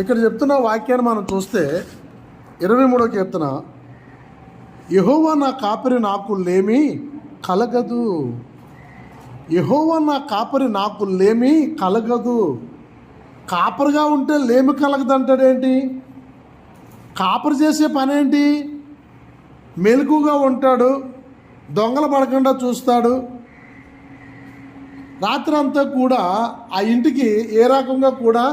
ఇక్కడ చెప్తున్న వాక్యాన్ని మనం చూస్తే ఇరవై మూడో కీర్తన యహోవా నా కాపరి నాకు లేమి కలగదు. యహోవా నా కాపరి నాకు లేమి కలగదు. కాపరిగా ఉంటే లేమి కలగదు అంటాడేంటి కాపరి చేసే పని ఏంటి? మెలకుగా ఉంటాడు దొంగలు పడకుండా చూస్తాడు. రాత్రి అంతా కూడా ఆ ఇంటికి ఏ రకంగా కూడా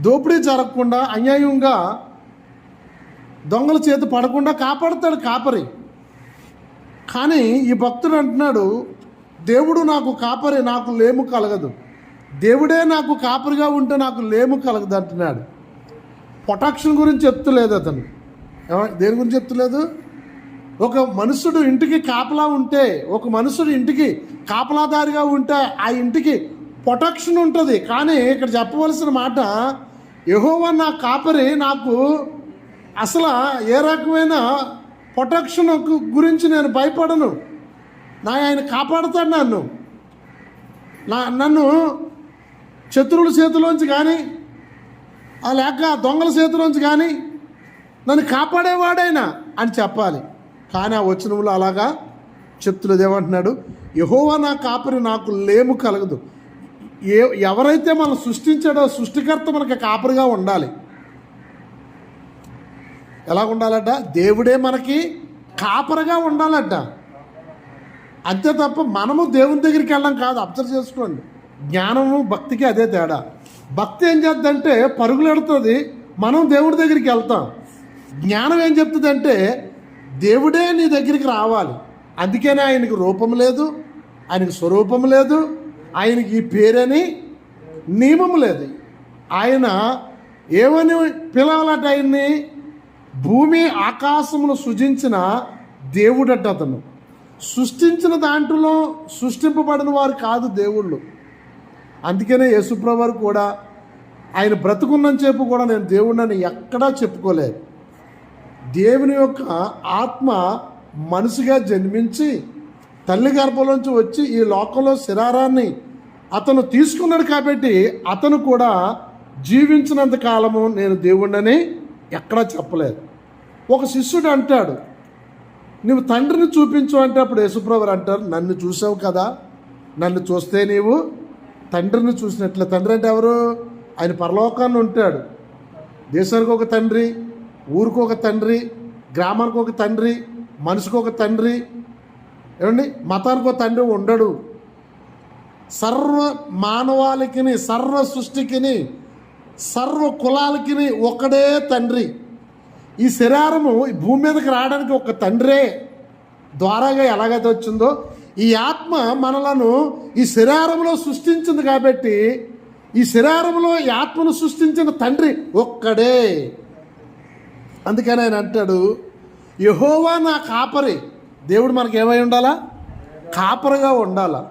దోపిడీ జరగకుండా అన్యాయంగా దొంగల చేతి పడకుండా కాపాడుతాడు కాపరి. కానీ ఈ భక్తుడు అంటున్నాడు దేవుడు నాకు కాపరి నాకు లేము కలగదు. దేవుడే నాకు కాపరిగా ఉంటే నాకు లేము కలగదు అంటున్నాడు. ప్రొటెక్షన్ గురించి చెప్తలేదు అతను. దేని గురించి చెప్తలేదు? ఒక మనుషుడు ఇంటికి కాపలా ఉంటే ఒక మనుషుడు ఇంటికి కాపలాదారిగా ఉంటే ఆ ఇంటికి ప్రొటెక్షన్ ఉంటుంది. కానీ ఇక్కడ చెప్పవలసిన మాట యహోవా నా కాపరి నాకు అసలు ఏ రకమైన ప్రొటెక్షన్ గురించి నేను భయపడను. నా ఆయన కాపాడుతాడు నన్ను. నా నన్ను శత్రువుల చేతిలోంచి కానీ లేక దొంగల చేతిలోంచి కానీ నన్ను కాపాడేవాడైనా అని చెప్పాలి. కానీ ఆ వచనంలో అలాగా చెప్తులేదు ఏమంటున్నాడు? యహోవా నా కాపరి నాకు లేము కలగదు. ఏ ఎవరైతే మనం సృష్టించాడో సృష్టికర్త మనకి కాపరిగా ఉండాలి. ఎలా ఉండాలట దేవుడే మనకి కాపరగా ఉండాలట. అంతే తప్ప మనము దేవుని దగ్గరికి వెళ్ళడం కాదు. అబ్జర్వ్ చేసుకోండి. జ్ఞానము భక్తికి అదే తేడా. భక్తి ఏం చేద్దంటే పరుగులెడుతుంది మనం దేవుడి దగ్గరికి వెళ్తాం. జ్ఞానం ఏం చెప్తుందంటే దేవుడే నీ దగ్గరికి రావాలి. అందుకనే ఆయనకి రూపం లేదు ఆయనకి స్వరూపం లేదు ఆయనకి ఈ పేరని నియమం లేదు. ఆయన ఏమని పిలవాలట ఆయన్ని? భూమి ఆకాశమును సృజించిన దేవుడట అతను. సృష్టించిన దాంట్లో సృష్టింపబడిన వారు కాదు దేవుళ్ళు. అందుకనే యేసుప్రవారు కూడా ఆయన బ్రతుకున్న చెప్పు కూడా నేను దేవుడిని ఎక్కడా చెప్పుకోలేదు. దేవుని యొక్క ఆత్మ మనసుగా జన్మించి తల్లి గర్భంలోంచి వచ్చి ఈ లోకంలో శరారాన్ని అతను తీసుకున్నాడు కాబట్టి అతను కూడా జీవించినంత కాలము నేను దేవుణ్ణని ఎక్కడా చెప్పలేదు. ఒక శిష్యుడు అంటాడు నువ్వు తండ్రిని చూపించు అంటే అప్పుడు యేసుప్రభు అంటారు నన్ను చూసావు కదా నన్ను చూస్తే నీవు తండ్రిని చూసినట్లే. తండ్రి అంటే ఎవరు? ఆయన పరలోకాన్ని ఉంటాడు. దేశానికి ఒక తండ్రి ఊరికి ఒక తండ్రి గ్రామానికి ఒక తండ్రి మనిషికి ఒక తండ్రి ఏమండి? మతానికి ఒక తండ్రి ఉండడు. సర్వ మానవాళికిని సర్వ సృష్టికిని సర్వ కులాలకిని ఒకడే తండ్రి. ఈ శరీరము ఈ భూమి మీదకి రావడానికి ఒక తండ్రే. ద్వారాగా ఎలాగైతే వచ్చిందో ఈ ఆత్మ మనలను ఈ శరీరంలో సృష్టించింది కాబట్టి ఈ శరీరంలో ఈ ఆత్మను సృష్టించిన తండ్రి ఒక్కడే. అందుకని ఆయన అంటాడు యహోవా నా కాపరి. దేవుడు మనకి ఏమై ఉండాలా? కాపరిగా ఉండాలా?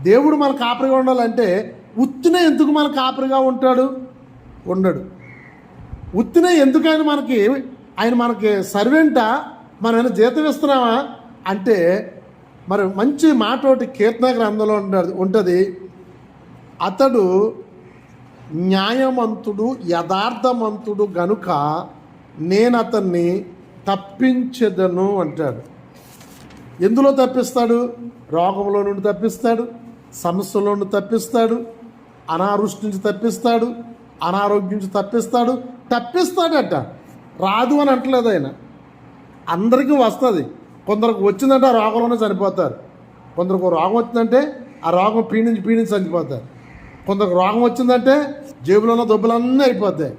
దేవుడు మన కాపరిగా ఉండాలంటే ఉత్తిన ఎందుకు మన కాపరిగా ఉంటాడు? ఉండడు. ఉత్తిన ఎందుకైనా మనకి ఆయన మనకి సర్వెంటా? మనం ఏమైనా జీతం ఇస్తున్నామా అంటే మరి మంచి మాట ఒకటి కీర్తన గ్రంథంలో ఉండదు ఉంటుంది. అతడు న్యాయమంతుడు యథార్థమంతుడు గనుక నేను అతన్ని తప్పించదను అంటాడు. ఎందులో తప్పిస్తాడు? రోగంలో నుండి తప్పిస్తాడు సమస్యలో నుండి తప్పిస్తాడు అనారుష్టి నుంచి తప్పిస్తాడు అనారోగ్యం నుంచి తప్పిస్తాడు. తప్పిస్తాడట. రాదు అని అంటలేదు ఆయన. అందరికీ వస్తుంది. కొందరికి వచ్చిందంటే ఆ రోగంలోనే చనిపోతారు. కొందరికి రోగం వచ్చిందంటే ఆ రోగం పీడించి పీడించి చనిపోతారు. కొందరికి రోగం వచ్చిందంటే జేబులో ఉన్న దొబ్బులన్నీ అయిపోతాయి.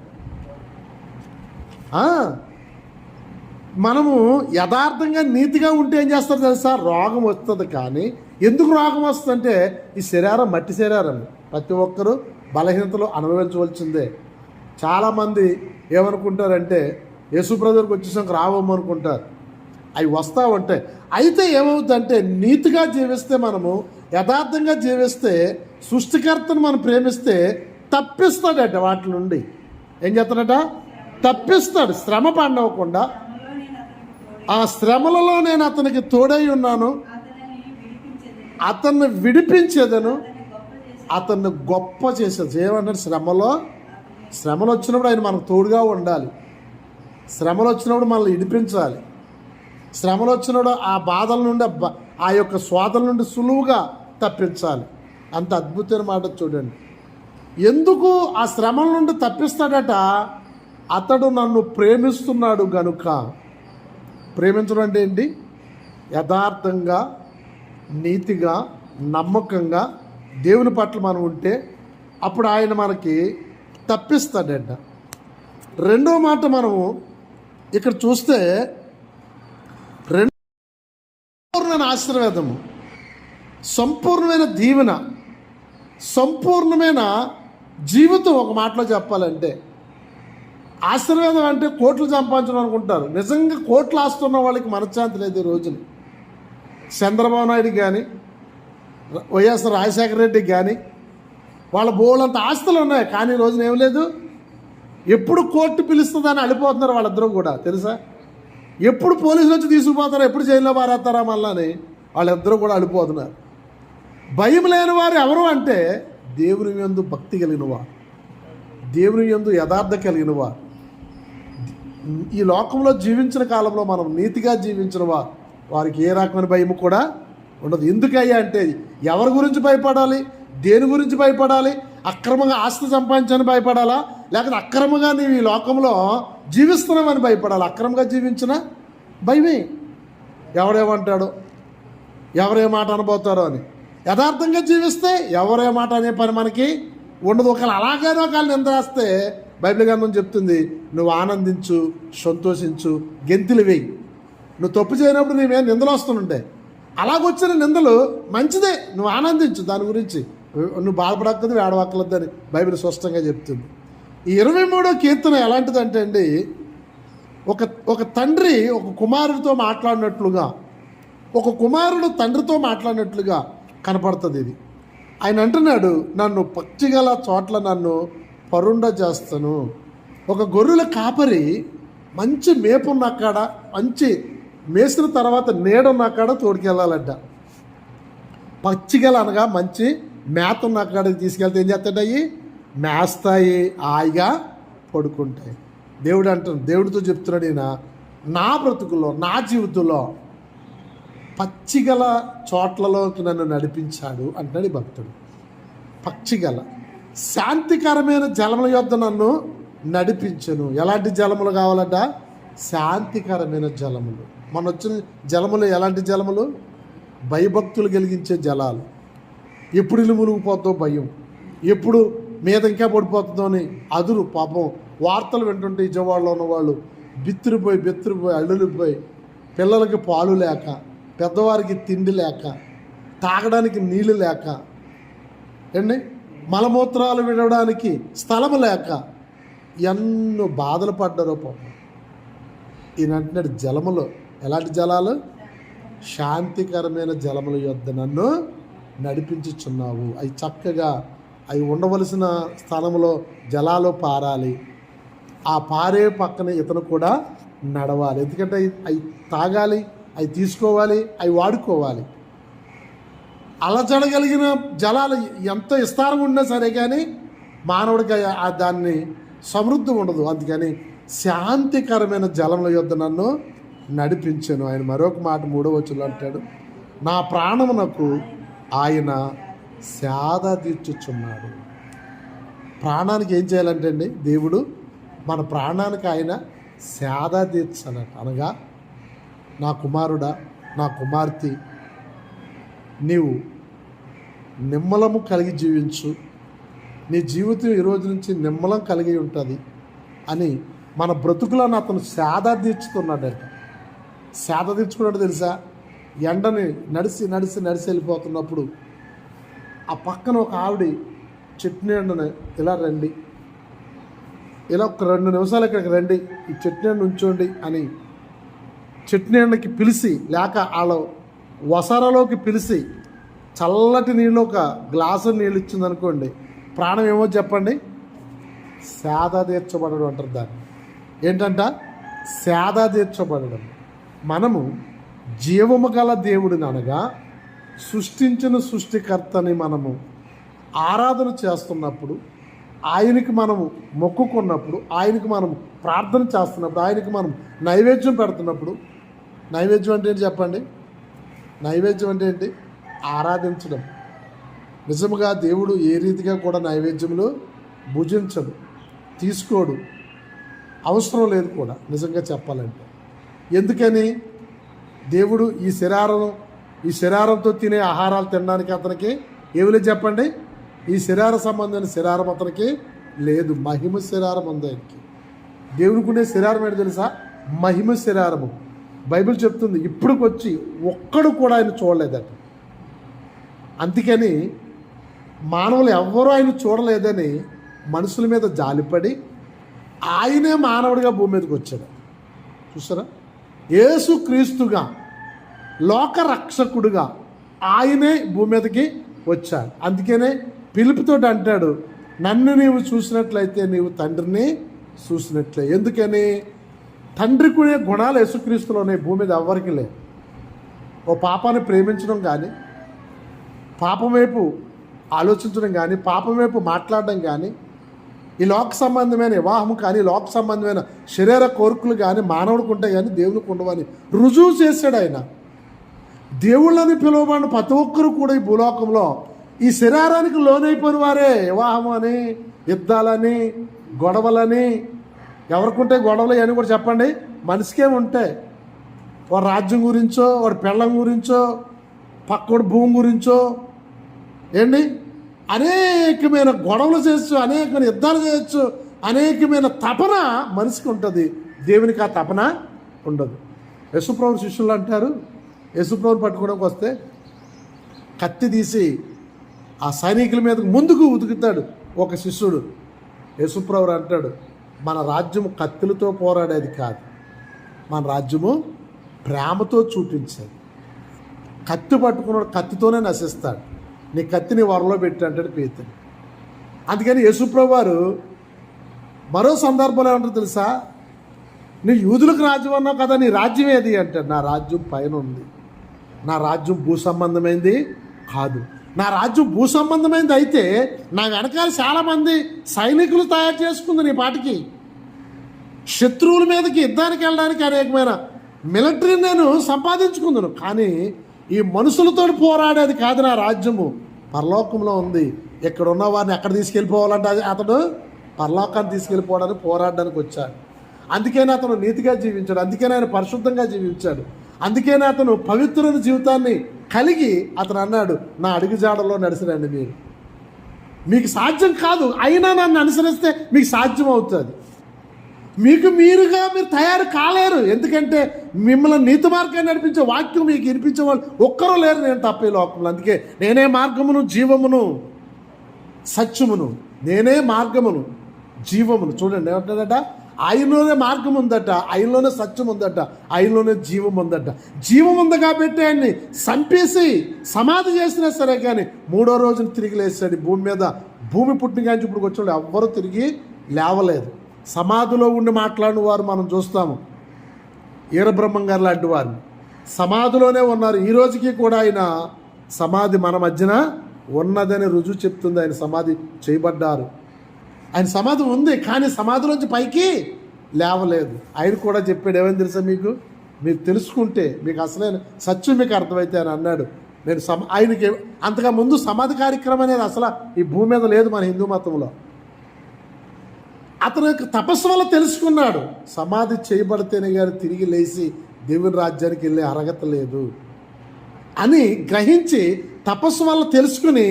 మనము యథార్థంగా నీతిగా ఉంటే ఏం చేస్తారు తెలుసా? రోగం వస్తుంది కానీ ఎందుకు రోగం వస్తుందంటే ఈ శరీరం మట్టి శరీరం. ప్రతి ఒక్కరూ బలహీనతలు అనుభవించవలసిందే. చాలామంది ఏమనుకుంటారంటే యేసుప్రదర్కి వచ్చేసాక రావమ్మనుకుంటారు అవి వస్తూ ఉంటాయి. అయితే ఏమవుతుందంటే నీతిగా జీవిస్తే మనము యథార్థంగా జీవిస్తే సృష్టికర్తను మనం ప్రేమిస్తే తప్పిస్తాడట వాటి నుండి. ఏం చేస్తాడట? తప్పిస్తాడు. శ్రమ పండవకుండా ఆ శ్రమలలో నేను అతనికి తోడై ఉన్నాను. అతన్ని విడిపించేదను. అతన్ని గొప్ప చేసేది. ఏమన్నాడు శ్రమలో శ్రమలు వచ్చినప్పుడు ఆయన మనకు తోడుగా ఉండాలి. శ్రమలు వచ్చినప్పుడు మనల్ని విడిపించాలి. శ్రమలు వచ్చినప్పుడు ఆ బాధల నుండి ఆ ఆ యొక్క స్వాదల నుండి సులువుగా తప్పించాలి. అంత అద్భుతమైన మాట చూడండి. ఎందుకు ఆ శ్రమల నుండి తప్పిస్తాడట? అతడు నన్ను ప్రేమిస్తున్నాడు గనుక. ప్రేమించడం అంటే ఏంటి? యథార్థంగా నీతిగా నమ్మకంగా దేవుని పట్ల మనం ఉంటే అప్పుడు ఆయన మనకి తప్పిస్తాడంట. రెండో మాట మనము ఇక్కడ చూస్తే రెండు సంపూర్ణమైన ఆశీర్వేదము సంపూర్ణమైన దీవెన సంపూర్ణమైన జీవితం ఒక మాటలో చెప్పాలంటే ఆశీర్వాదం అంటే కోట్లు సంపాదించడం అనుకుంటారు. నిజంగా కోట్లు ఆస్తున్న వాళ్ళకి మనశ్శాంతి లేదు ఈ రోజున. చంద్రబాబు నాయుడు కానీ వైఎస్ రాజశేఖర రెడ్డికి కానీ వాళ్ళ బోళ్ళంత ఆస్తులు ఉన్నాయి. కానీ ఈ రోజున ఏం లేదు. ఎప్పుడు కోర్టు పిలుస్తుందని అడిపోతున్నారు వాళ్ళిద్దరూ కూడా. తెలుసా? ఎప్పుడు పోలీసులు వచ్చి తీసుకుపోతారో ఎప్పుడు జైల్లో పారేస్తారా మళ్ళా అని వాళ్ళిద్దరూ కూడా అడిపోతున్నారు భయం లేని వారు ఎవరు అంటే దేవుని యందు భక్తి కలిగినవా దేవుని యందు యథార్థ కలిగినవా ఈ లోకంలో జీవించిన కాలంలో మనం నీతిగా జీవించిన వారికి ఏ రకమైన భయం కూడా ఉండదు. ఎందుకయ్యా అంటే ఎవరి గురించి భయపడాలి? దేని గురించి భయపడాలి? అక్రమంగా ఆస్తి సంపాదించని భయపడాలా? లేకపోతే అక్రమంగా నీవు ఈ లోకంలో జీవిస్తున్నామని భయపడాలి? అక్రమంగా జీవించిన భయమే. ఎవడేమంటాడో? ఎవరే మాట అనబోతారో అని. యథార్థంగా జీవిస్తే ఎవరే మాట అనే పని మనకి ఉండదు. ఒకవేళ అలాగైనా ఒకవేళ నిందేస్తే బైబిల్ గ్రంథం చెప్తుంది నువ్వు ఆనందించు సంతోషించు గెంతులు వేయి. నువ్వు తప్పు చేయనప్పుడు నీవే నిందలు వస్తుంటాయి. అలాగొచ్చిన నిందలు మంచిదే నువ్వు ఆనందించు దాని గురించి. నువ్వు బాధపడక్కదు వేడవక్కలద్దు అని బైబిల్ స్పష్టంగా చెప్తుంది. ఈ ఇరవై మూడో కీర్తన ఎలాంటిదంటే అండి ఒక ఒక తండ్రి ఒక కుమారుడితో మాట్లాడినట్లుగా ఒక కుమారుడు తండ్రితో మాట్లాడినట్లుగా కనపడుతుంది ఇది. ఆయన అంటున్నాడు నన్ను పచ్చిగల చోట్ల నన్ను పరుండ చేస్తాను ఒక గొర్రెల కాపరి మంచి మేపు ఉన్న కాడ మంచి మేసిన తర్వాత నీడున్న కాడ తోడుకెళ్ళాలంట. పచ్చిగల అనగా మంచి మేత ఉన్న కాడికి తీసుకెళ్తే ఏం చేస్తాయి మేస్తాయి హాయిగా పడుకుంటాయి. దేవుడు అంటాడు దేవుడితో చెప్తున్నాడు ఈయన నా బ్రతుకులో నా జీవితంలో పచ్చిగల చోట్లలోకి నన్ను నడిపించాడు అంటాడు భక్తుడు. పచ్చిగల. శాంతికరమైన జలముల యొద్ద నన్ను నడిపించను. ఎలాంటి జలములు కావాలట? శాంతికరమైన జలములు. మన వచ్చిన జలములు ఎలాంటి జలములు? భయభక్తులు కలిగించే జలాలు. ఎప్పుడు ఇల్లు మునిగిపోతుందో భయం. ఎప్పుడు మీద ఇంకా పడిపోతుందో అని అదురు పాపం. వార్తలు వింటుంటే విజయవాడలో ఉన్నవాళ్ళు బిత్తిరిపోయి బిత్తిరిపోయి అల్లులిపోయి పిల్లలకి పాలు లేక పెద్దవారికి తిండి లేక తాగడానికి నీళ్ళు లేక. ఏండి మలమూత్రాలు విడవడానికి స్థలం లేక ఎన్నో బాధలు పడ్డారో పాపం. ఈయనంటున్నాడు జలములు ఎలాంటి జలాలు? శాంతికరమైన జలముల యొద్ద నన్ను నడిపించుచున్నావు. అవి చక్కగా అవి ఉండవలసిన స్థలంలో జలాలు పారాలి. ఆ పారే పక్కన ఇతను కూడా నడవాలి. ఎందుకంటే అవి తాగాలి అవి తీసుకోవాలి అవి వాడుకోవాలి. అలజడగలిగిన జలాలు ఎంత విస్తారం ఉన్నా సరే కానీ మానవుడికి దాన్ని సమృద్ధి ఉండదు. అందుకని శాంతికరమైన జలముల యొద్ద నన్ను నడిపించాను. ఆయన మరొక మాట మూడో వచ్చులు అంటాడు నా ప్రాణమునకు ఆయన సేద తీర్చుచున్నాడు. ప్రాణానికి ఏం చేయాలంటే అండి దేవుడు మన ప్రాణానికి ఆయన సేద తీర్చాలట అనగా నా కుమారుడా నా కుమార్తె నీవు నిమ్మలము కలిగి జీవించు. నీ జీవితం ఈ రోజు నుంచి నిమ్మలం కలిగి ఉంటుంది అని మన బ్రతుకులను అతను సేద తీర్చుతున్నాడట సేద తీర్చుకున్నాడు తెలుసా? ఎండని నడిచి నడిచి నడిచి వెళ్ళిపోతున్నప్పుడు ఆ పక్కన ఒక ఆవిడ చెట్టు ఎండని ఇలా రండి. ఇలా ఒక రెండు నిమిషాలు ఇక్కడికి రండి ఈ చెట్టు ఎండ ఉంచోండి అని చెట్టు ఎండకి పిలిచి లేక వాళ్ళ వసారలోకి పిలిచి చల్లటి నీళ్ళు ఒక గ్లాసు నీళ్ళు ఇచ్చింది అనుకోండి ప్రాణం ఏమో చెప్పండి? సేద తీర్చబడడం అంటారు దాన్ని. ఏంటంట? సేద తీర్చబడడం. మనము జీవము గల దేవుడిని అనగా సృష్టించిన సృష్టికర్తని మనము ఆరాధన చేస్తున్నప్పుడు ఆయనకి మనము మొక్కుకున్నప్పుడు ఆయనకి మనం ప్రార్థన చేస్తున్నప్పుడు ఆయనకి మనం నైవేద్యం పెడుతున్నప్పుడు నైవేద్యం అంటే ఏంటి చెప్పండి? నైవేద్యం అంటే ఏంటి? ఆరాధించడం. నిజముగా దేవుడు ఏ రీతిగా కూడా నైవేద్యములు భుజించడు తీసుకోడు. అవసరం లేదు కూడా నిజంగా చెప్పాలంటే. ఎందుకని? దేవుడు ఈ శరీరం ఈ శరీరంతో తినే ఆహారాలు తినడానికి అతనికి ఏమి చెప్పండి? ఈ శరీర సంబంధమైన శరీరం అతనికి లేదు మహిమ శరీరం ఉంది ఆయనకి. దేవునికి ఉండే శరీరం ఏంటి తెలుసా? మహిమ శరీరము. బైబిల్ చెప్తుంది ఇప్పటికొచ్చి ఒక్కడు కూడా ఆయన చూడలేదట. అందుకని మానవులు ఎవ్వరూ ఆయన చూడలేదని మనుషుల మీద జాలిపడి ఆయనే మానవుడిగా భూమి మీదకి వచ్చాడు. చూసారా? యేసు క్రీస్తుగా లోక రక్షకుడుగా ఆయనే భూమి మీదకి వచ్చాడు. అందుకనే పిలుపుతో అంటాడు నన్ను నీవు చూసినట్లయితే నీవు తండ్రిని చూసినట్లే. ఎందుకని? తండ్రికునే గుణాలు యేసుక్రీస్తులోనే భూమి మీద ఎవ్వరికి లేవు. ఓ పాపాన్ని ప్రేమించడం కానీ పాపం వైపు ఆలోచించడం కానీ పాపం వైపు మాట్లాడడం కానీ ఈ లోక సంబంధమైన వివాహం కానీ లోక సంబంధమైన శరీర కోరికలు కానీ మానవుడికి ఉంటాయి కానీ దేవునికి ఉండవని రుజువు చేశాడు ఆయన. దేవుళ్ళని పిలువబడిన ప్రతి ఒక్కరు కూడా ఈ భూలోకంలో ఈ శరీరానికి లోనైపోయిన వారే వివాహం అని యుద్ధాలని గొడవలని ఎవరికుంటే గొడవలు అని కూడా చెప్పండి. మనిషికే ఉంటాయి. వాడు రాజ్యం గురించో వాడు పెళ్ళం గురించో పక్కడు భూమి గురించో ఏంటి? అనేకమైన గొడవలు చేయొచ్చు అనేకమైన యుద్ధాలు చేయొచ్చు అనేకమైన తపన మనిషికి ఉంటుంది. దేవునికి ఆ తపన ఉండదు. యశుప్రభు శిష్యులు అంటారు యశుప్రభుని పట్టుకోవడానికి వస్తే కత్తి తీసి ఆ సైనికుల మీదకు ముందుకు ఉతుకుతాడు ఒక శిష్యుడు. యశుప్రభు అంటాడు మన రాజ్యము కత్తులతో పోరాడేది కాదు మన రాజ్యము ప్రేమతో చూపించేది. కత్తి పట్టుకున్నాడు కత్తితోనే నశిస్తాడు. నీ కత్తిని వరలో పెట్టి అంటాడు పేతుని అందుకని యేసుప్రభు వారు మరో సందర్భంలో ఏమంటారు తెలుసా? నీ యూదులకు రాజ్యం అన్నావు కదా నీ రాజ్యం ఏది అంటాడు నా రాజ్యం పైన ఉంది. నా రాజ్యం భూ సంబంధమైంది కాదు. నా రాజ్యం భూ సంబంధమైంది అయితే నా వెనకాల చాలామంది సైనికులు తయారు చేసుకుంది నీ పాటికి. శత్రువుల మీదకి యుద్ధానికి వెళ్ళడానికి అనేకమైన మిలిటరీ నేను సంపాదించుకుందును. కానీ ఈ మనుషులతో పోరాడేది కాదు నా రాజ్యము. పరలోకంలో ఉంది. ఇక్కడ ఉన్న వారిని ఎక్కడ తీసుకెళ్ళిపోవాలంటే అది అతడు పరలోకాన్ని తీసుకెళ్ళిపోవడానికి పోరాడడానికి వచ్చాడు. అందుకనే అతను నీతిగా జీవించాడు. అందుకనే ఆయన పరిశుద్ధంగా జీవించాడు. అందుకనే అతను పవిత్రమైన జీవితాన్ని కలిగి అతను అన్నాడు నా అడుగుజాడలో నడిచిరండి మీరు. మీకు సాధ్యం కాదు. అయినా నన్ను అనుసరిస్తే మీకు సాధ్యం అవుతుంది. మీకు మీరుగా మీరు తయారు కాలేరు. ఎందుకంటే మిమ్మల్ని నీతి మార్గాన్ని నడిపించే వాక్యం మీకు వినిపించే వాళ్ళు ఒక్కరూ లేరు. నేను తప్పే లోకంలో. అందుకే నేనే మార్గమును జీవమును సత్యమును. నేనే మార్గమును జీవమును. చూడండి ఏమంటాడట ఆయనలోనే మార్గం ఉందట ఆయనలోనే సత్యం ఉందట ఆయనలోనే జీవం ఉందట. జీవం ఉంది కాబట్టి ఆయన్ని చంపేసి సమాధి చేసినా సరే కానీ మూడో రోజున తిరిగి లేచాడు. భూమి మీద భూమి పుట్టిన కానీ ఇప్పుడు వచ్చాడు ఎవ్వరూ తిరిగి లేవలేదు. సమాధిలో ఉండి మాట్లాడిన వారు మనం చూస్తాము. ఈరబ్రహ్మం గారు లాంటి వారిని. సమాధిలోనే ఉన్నారు. ఈ రోజుకి కూడా ఆయన సమాధి మన మధ్యన ఉన్నదని రుజువు చెప్తుంది. ఆయన సమాధి చేయబడ్డారు. ఆయన సమాధి ఉంది కానీ సమాధిలోంచి పైకి లేవలేదు. ఆయన కూడా చెప్పాడు ఏమని తెలుసా మీకు? మీరు తెలుసుకుంటే మీకు అసలైన సత్యం మీకు అర్థమైతే అని అన్నాడు. నేను సమ ఆయనకి అంతగా ముందు సమాధి కార్యక్రమం అనేది అసలు ఈ భూమి మీద లేదు మన హిందూ మతంలో. అతను యొక్క తపస్సు వల్ల తెలుసుకున్నాడు. సమాధి చేయబడితేనే కానీ తిరిగి లేచి దేవుని రాజ్యానికి వెళ్ళే అర్హత లేదు అని గ్రహించి తపస్సు వల్ల తెలుసుకుని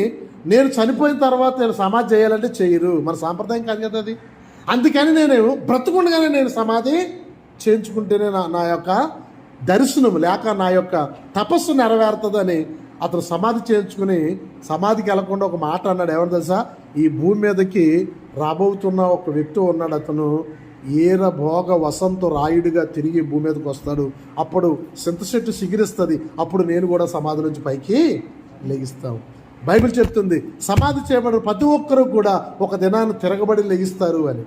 నేను చనిపోయిన తర్వాత నేను సమాధి చేయాలంటే చేయరు. మన సాంప్రదాయం కాదు కదా అది. అందుకని నేను బ్రతుకుండగానే నేను సమాధి చేయించుకుంటేనే నా నా యొక్క దర్శనం లేక నా యొక్క తపస్సు నెరవేరుతుందని అతను సమాధి చేయించుకుని సమాధికి వెళ్ళకుండా ఒక మాట అన్నాడు. ఎవరు తెలుసా? ఈ భూమి మీదకి రాబోతున్న ఒక వ్యక్తి ఉన్నాడు అతను. ఈర భోగ వసంత రాయుడిగా తిరిగి భూమి మీదకి వస్తాడు. అప్పుడు సింతశెట్టు సిగిరిస్తుంది. అప్పుడు నేను కూడా సమాధి నుంచి పైకి లెగిస్తాను. బైబిల్ చెప్తుంది సమాధి చేయబడిన ప్రతి ఒక్కరూ కూడా ఒక దినాన్ని తిరగబడి లెగిస్తారు అని.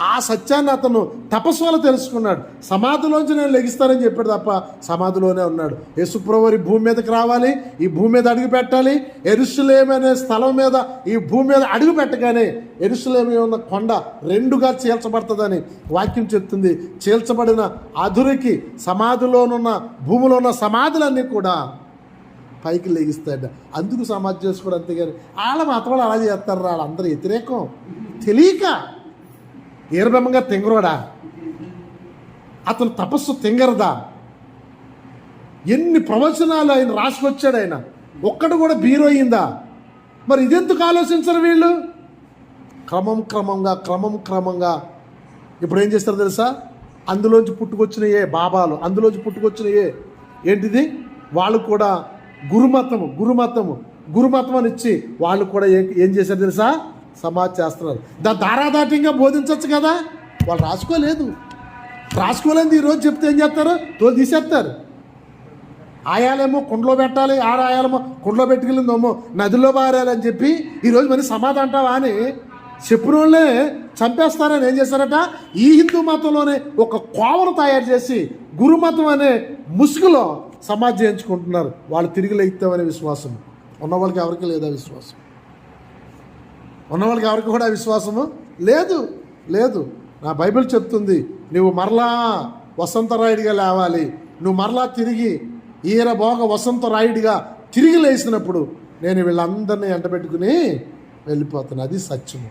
ఆ సత్యాన్ని అతను తపస్సు వల్ల తెలుసుకున్నాడు. సమాధిలోంచి నేను లెగిస్తానని చెప్పాడు తప్ప సమాధిలోనే ఉన్నాడు. యేసుప్రవరి భూమి మీదకి రావాలి ఈ భూమి మీద అడుగు పెట్టాలి. ఎరుసలేం అనే స్థలం మీద ఈ భూమి మీద అడుగు పెట్టగానే ఎరుసలేమి ఉన్న కొండ రెండుగా చీల్చబడుతుందని వాక్యం చెప్తుంది. చీల్చబడిన అధురికి సమాధిలోనున్న భూమిలో ఉన్న సమాధులన్నీ కూడా పైకి లెగిస్తాడు అందుకు సమాధి చేసుకోవడం అంతేగాని వాళ్ళ మాత్రం అలా చేస్తారు? వాళ్ళందరూ వ్యతిరేకం. తెలియక ఈరబ్రహ్మంగా తెంగరోడా? అతను తపస్సు తెంగరదా? ఎన్ని ప్రవచనాలు ఆయన రాసుకొచ్చాడు ఆయన? ఒక్కడు కూడా బీరో అయిందా? మరి ఇదెందుకు ఆలోచించరు వీళ్ళు? క్రమం క్రమంగా క్రమం క్రమంగా. ఇప్పుడు ఏం చేస్తారు తెలుసా? అందులోంచి పుట్టుకొచ్చినయే బాబాలు అందులోంచి పుట్టుకొచ్చినయే. ఏంటిది? వాళ్ళు కూడా గురుమతము గురుమతము గురుమతం అని ఇచ్చి వాళ్ళు కూడా ఏం ఏం చేశారు తెలుసా? సమాజ్ చేస్తున్నారు. దా దారాదాటంగా బోధించవచ్చు కదా? వాళ్ళు రాసుకోలేదు. రాసుకోలేదు ఈరోజు చెప్తే ఏం చేస్తారు? తోలు తీసేస్తారు. ఆయాలేమో కుండలో పెట్టాలి ఆడాయాలేమో కుండలో పెట్టుకెళ్ళిందేమో నదిలో బారాలని చెప్పి ఈరోజు మరి సమాధి అంటావా అని చెప్పిన వాళ్ళే చంపేస్తారని ఏం చేశారట? ఈ హిందూ మతంలోనే ఒక కోవను తయారు చేసి గురుమతం అనే ముసుగులో సమాధి చేయించుకుంటున్నారు. వాళ్ళు తిరిగి లేస్తామనే విశ్వాసం. ఉన్న వాళ్ళకి ఎవరికి లేదా విశ్వాసం? ఉన్న వాళ్ళకి ఎవరికి కూడా విశ్వాసము? లేదు లేదు. నా బైబిల్ చెప్తుంది నువ్వు మరలా వసంతరాయుడిగా లేవాలి. నువ్వు మరలా తిరిగి ఈయన వసంతరాయుడిగా తిరిగి లేచినప్పుడు నేను వీళ్ళందరినీ ఎంటబెట్టుకుని వెళ్ళిపోతాను అది సత్యము.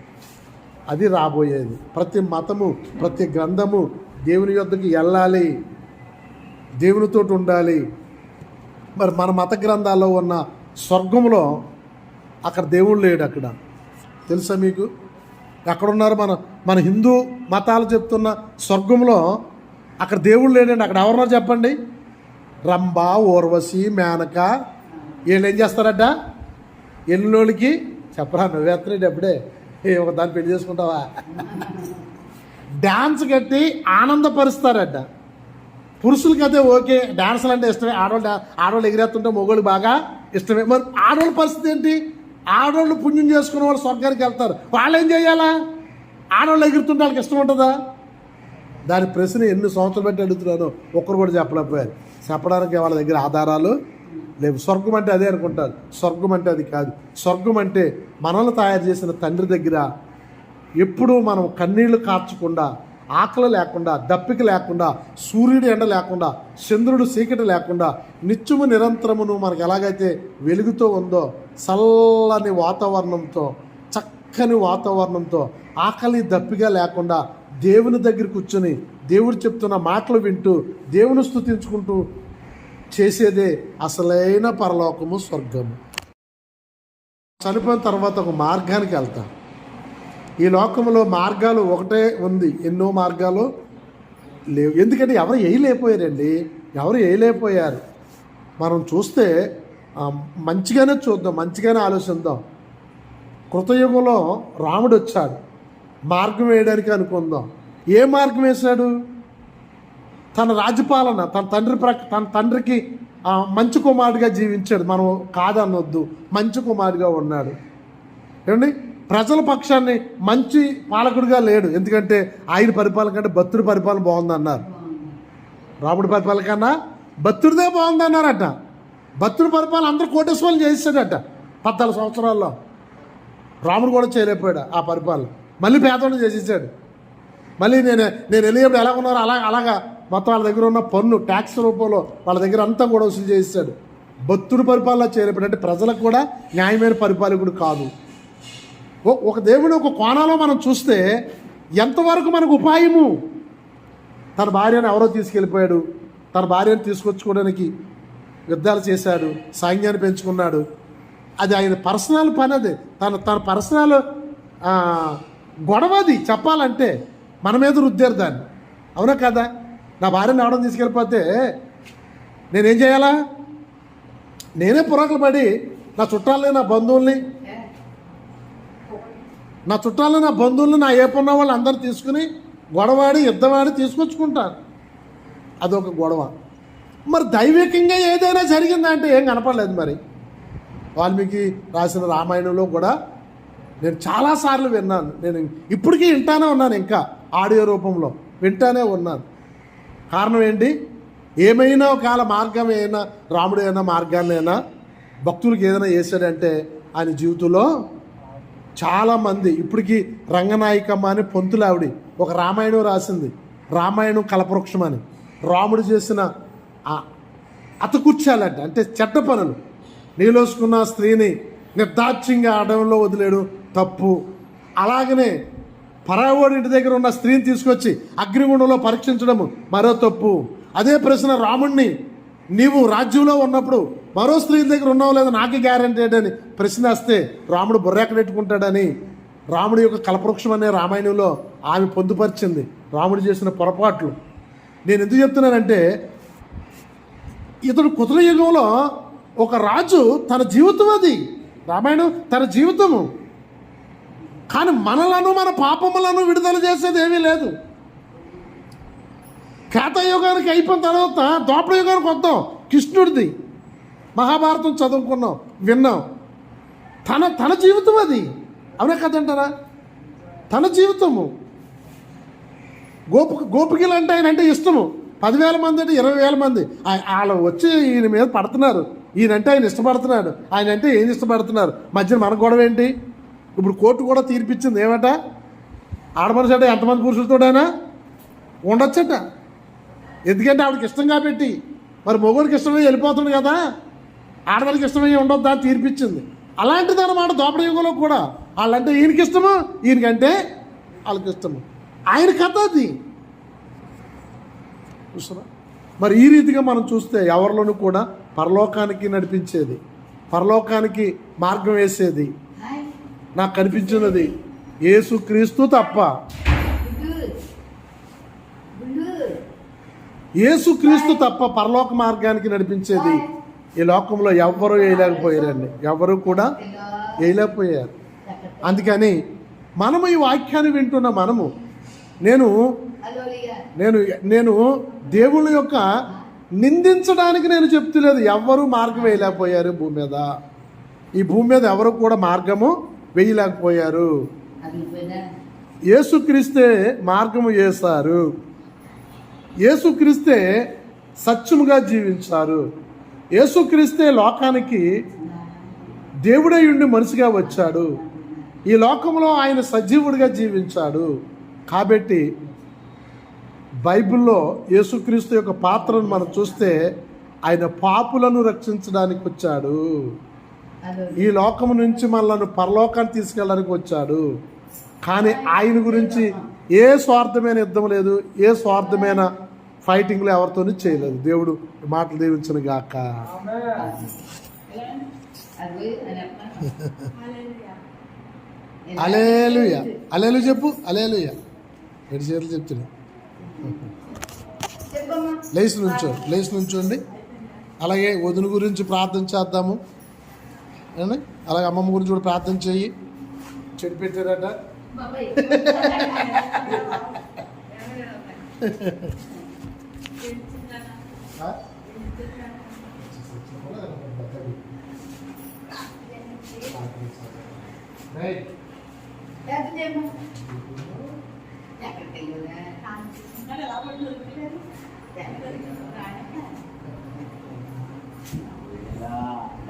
అది రాబోయేది. ప్రతి మతము ప్రతి గ్రంథము దేవుని యొద్దకు వెళ్ళాలి. దేవునితో ఉండాలి. మరి మన మత గ్రంథాల్లో ఉన్న స్వర్గంలో అక్కడ దేవుడు లేడు అక్కడ. తెలుసా మీకు? ఎక్కడున్నారు మన మన హిందూ మతాలు చెప్తున్న స్వర్గంలో అక్కడ దేవుళ్ళు లేడండి. అక్కడ ఎవరున్నారు చెప్పండి? రంభ ఊర్వశి మేనక. వీళ్ళు ఏం చేస్తారట? ఎల్లుళ్ళకి చెప్పరా నువ్వేస్తున్నాడు అప్పుడే ఏ ఒక దాన్ని పెళ్ళి చేసుకుంటావా? డ్యాన్స్ కట్టి ఆనందపరుస్తారట. పురుషులకి అయితే ఓకే డ్యాన్సులు అంటే ఇష్టమే. ఆడవాళ్ళు ఆడవాళ్ళు ఎగిరేస్తుంటే మొగోళ్ళు బాగా ఇష్టమే. మరి ఆడవాళ్ళ పరిస్థితి ఏంటి? ఆడవాళ్ళు పుణ్యం చేసుకున్న వాళ్ళు స్వర్గానికి వెళ్తారు. వాళ్ళు ఏం చేయాలా? ఆడవాళ్ళు ఎగురుతుంటే వాళ్ళకి ఇష్టం ఉంటుందా? దాని ప్రశ్న ఎన్ని సంవత్సరాలు పెట్టి అడుగుతున్నాను ఒక్కరు కూడా చెప్పలేకపోయారు. చెప్పడానికి వాళ్ళ దగ్గర ఆధారాలు లేవు. స్వర్గం అంటే అదే అనుకుంటారు. స్వర్గం అంటే అది కాదు. స్వర్గం అంటే మనల్ని తయారు చేసిన తండ్రి దగ్గర ఎప్పుడూ మనం కన్నీళ్ళు కార్చకుండా ఆకలి లేకుండా దప్పిక లేకుండా సూర్యుడు ఎండ లేకుండా చంద్రుడు చీకటి లేకుండా నిత్యము నిరంతరమును మనకు ఎలాగైతే వెలుగుతో ఉందో చల్లని వాతావరణంతో చక్కని వాతావరణంతో ఆకలి దప్పిగా లేకుండా దేవుని దగ్గర కూర్చొని దేవుడు చెప్తున్న మాటలు వింటూ దేవుని స్థుతించుకుంటూ చేసేదే అసలైన పరలోకము స్వర్గము. చనిపోయిన తర్వాత ఒక మార్గానికి వెళ్తాం. ఈ లోకంలో మార్గాలు ఒకటే ఉంది. ఎన్నో మార్గాలు లేవు. ఎందుకంటే ఎవరు వేయలేకపోయారండి ఎవరు వేయలేకపోయారు మనం చూస్తే మంచిగానే చూద్దాం మంచిగానే ఆలోచిద్దాం. కృతయుగంలో రాముడు వచ్చాడు. మార్గం వేయడానికి అనుకుందాం. ఏ మార్గం వేశాడు? తన రాజ్యపాలన తన తండ్రి ప్ర తన తండ్రికి మంచి కుమారుడిగా జీవించాడు. మనం కాదనొద్దు మంచి కుమారుడిగా ఉన్నాడు. ఏమండి? ప్రజల పక్షాన్ని మంచి పాలకుడిగా లేడు. ఎందుకంటే ఆయన పరిపాలన కంటే భక్తుడి పరిపాలన బాగుందన్నారు. రాముడి పరిపాలన కన్నా భక్తుడిదే బాగుందన్నారట. భక్తుడు పరిపాలన అందరూ కోటేశ్వరం చేయిస్తాడట పద్నాలుగు సంవత్సరాల్లో. రాముడు కూడా చేయలేకపోయాడు ఆ పరిపాలన. మళ్ళీ పేదవాళ్ళు చేసేసాడు. మళ్ళీ నేను నేను వెళ్ళేప్పుడు ఎలా ఉన్నారో అలా అలాగా మొత్తం వాళ్ళ దగ్గర ఉన్న పన్ను ట్యాక్స్ రూపంలో వాళ్ళ దగ్గర అంతా కూడా వసూలు చేయిస్తాడు. భక్తుడి పరిపాలన చేయలేపాడు అంటే ప్రజలకు కూడా న్యాయమైన పరిపాలకుడు కాదు. ఓ- ఒక దేవుడు ఒక కోణాలో మనం చూస్తే ఎంతవరకు మనకు ఉపాయము? తన భార్యను ఎవరో తీసుకెళ్ళిపోయాడు. తన భార్యను తీసుకొచ్చుకోవడానికి యుద్ధాలు చేశాడు సైన్యాన్ని పెంచుకున్నాడు. అది ఆయన పర్సనల్ పని అది. తన తన పర్సనల్ గొడవ అది. చెప్పాలంటే మన మీద రుద్దారు దాన్ని. అవునా కదా? నా భార్యను ఎవడం తీసుకెళ్ళిపోతే నేనేం చేయాలా? నేనే పురాకులు పడి నా చుట్టాలని నా బంధువుల్ని నా చుట్టాలని నా బంధువుల్ని నా ఏపున్న వాళ్ళు అందరూ తీసుకుని గొడవాడి యుద్ధవాడి తీసుకొచ్చుకుంటాను. అదొక గొడవ. మరి దైవికంగా ఏదైనా జరిగిందంటే ఏం కనపడలేదు మరి. వాల్మీకి రాసిన రామాయణంలో కూడా నేను చాలాసార్లు విన్నాను. నేను ఇప్పటికీ వింటానే ఉన్నాను ఇంకా ఆడియో రూపంలో. వింటానే ఉన్నాను. కారణం ఏంటి? ఏమైనా ఒకవేళ మార్గం అయినా రాముడు అయినా మార్గాన్నైనా భక్తులకు ఏదైనా చేశాడంటే ఆయన జీవితంలో చాలామంది ఇప్పటికీ రంగనాయకమ్మ అని పొంతులు ఆవిడ ఒక రామాయణం రాసింది. రామాయణం కలపవృక్షం అని. రాముడు చేసిన అతకూర్చాలంట. అంటే చెడ్డ పనులు. నీలోసుకున్న స్త్రీని నిర్దాక్ష్యంగా అడవిలో వదిలేడు. తప్పు. అలాగనే పరావోడి ఇంటి దగ్గర ఉన్న స్త్రీని తీసుకొచ్చి అగ్నిగుండంలో పరీక్షించడము మరో తప్పు. అదే ప్రశ్న రాముణ్ణి. నీవు రాజ్యంలో ఉన్నప్పుడు మరో స్త్రీ దగ్గర ఉన్నావు లేదా నాకే గ్యారంటీ అని ప్రశ్న వస్తే రాముడు బుర్రెక్కడెట్టుకుంటాడని రాముడి యొక్క కల్పవృక్షం అనే రామాయణంలో ఆమె పొందుపరిచింది. రాముడు చేసిన పొరపాట్లు. నేను ఎందుకు చెప్తున్నానంటే ఇతడు కుతుల యుగంలో ఒక రాజు తన జీవితం అది. రామాయణం తన జీవితము. కానీ మనలను మన పాపములను విడుదల చేసేది ఏమీ లేదు. యుగానికి అయిపోయిన తర్వాత దోపడ యుగానికి వద్దాం. కృష్ణుడిది. మహాభారతం చదువుకున్నాం విన్నాం. తన తన జీవితం అది. అవునా కదంటారా తన జీవితము. గోపు గోపికలు అంటే ఆయన అంటే ఇష్టము. పదివేల మంది అంటే ఇరవై వేల మంది వాళ్ళు వచ్చి ఈయన మీద పడుతున్నారు. ఈయనంటే ఆయన ఇష్టపడుతున్నాడు. ఆయన అంటే ఏం ఇష్టపడుతున్నారు? మధ్యన మన గొడవ ఏంటి? ఇప్పుడు కోర్టు కూడా తీర్పిచ్చింది ఏమట? ఆడమనిషి అంటే ఎంతమంది పురుషులతోడైనా ఉండొచ్చట. ఎందుకంటే ఆవిడకి ఇష్టం కాబట్టి మరి మొగుడికి ఇష్టమై వెళ్ళిపోతుంది కదా. ఆడవాళ్ళకి ఇష్టమై ఉండొద్దా అని తీర్పిచ్చింది. అలాంటిది అనమాట దోపడ యుగంలో కూడా. వాళ్ళంటే ఈయనకి ఇష్టము ఈయనకంటే వాళ్ళకి ఇష్టము. ఆయన కథ అది. చూసారా మరి ఈ రీతిగా మనం చూస్తే ఎవరిలోనూ కూడా పరలోకానికి నడిపించేది పరలోకానికి మార్గం వేసేది నాకు కనిపించినది యేసు క్రీస్తు తప్ప. యేసు క్రీస్తు తప్ప పరలోక మార్గానికి నడిపించేది ఈ లోకంలో ఎవ్వరూ వేయలేకపోయారండి. ఎవరు కూడా వేయలేకపోయారు. అందుకని మనము ఈ వాక్యాన్ని వింటున్న మనము నేను నేను నేను దేవుని యొక్క నిందించడానికి నేను చెప్తలేదు. ఎవ్వరూ మార్గం వేయలేకపోయారు భూమి మీద. ఈ భూమి మీద ఎవరు కూడా మార్గము వేయలేకపోయారు. యేసుక్రీస్తే మార్గము వేశారు. యేసుక్రీస్తే సత్యముగా జీవించారు. యేసుక్రీస్తే లోకానికి దేవుడై ఉండి మనిషిగా వచ్చాడు. ఈ లోకంలో ఆయన సజీవుడిగా జీవించాడు. కాబట్టి బైబిల్లో యేసుక్రీస్తు యొక్క పాత్రను మనం చూస్తే ఆయన పాపులను రక్షించడానికి వచ్చాడు. ఈ లోకం నుంచి మనల్ని పరలోకాన్ని తీసుకెళ్ళడానికి వచ్చాడు. కానీ ఆయన గురించి ఏ స్వార్థమైన యుద్ధం లేదు ఏ స్వార్థమైన ఫైటింగ్లు ఎవరితోనూ చేయలేదు. దేవుడు మాటలు దీవించను గాక. అలేలుయ అలేలు చెప్పు. అలేలుయ రెండు చేతులు చెప్తున్నా. లేచి నుంచో లేచి నుంచోండి. అలాగే వదిన గురించి ప్రార్థన చేద్దాము? అలాగే అమ్మమ్మ గురించి కూడా ప్రార్థన చెయ్యి. చెడు పెట్టారట? Right.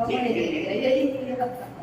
Đi, đi, đi, đi, đi.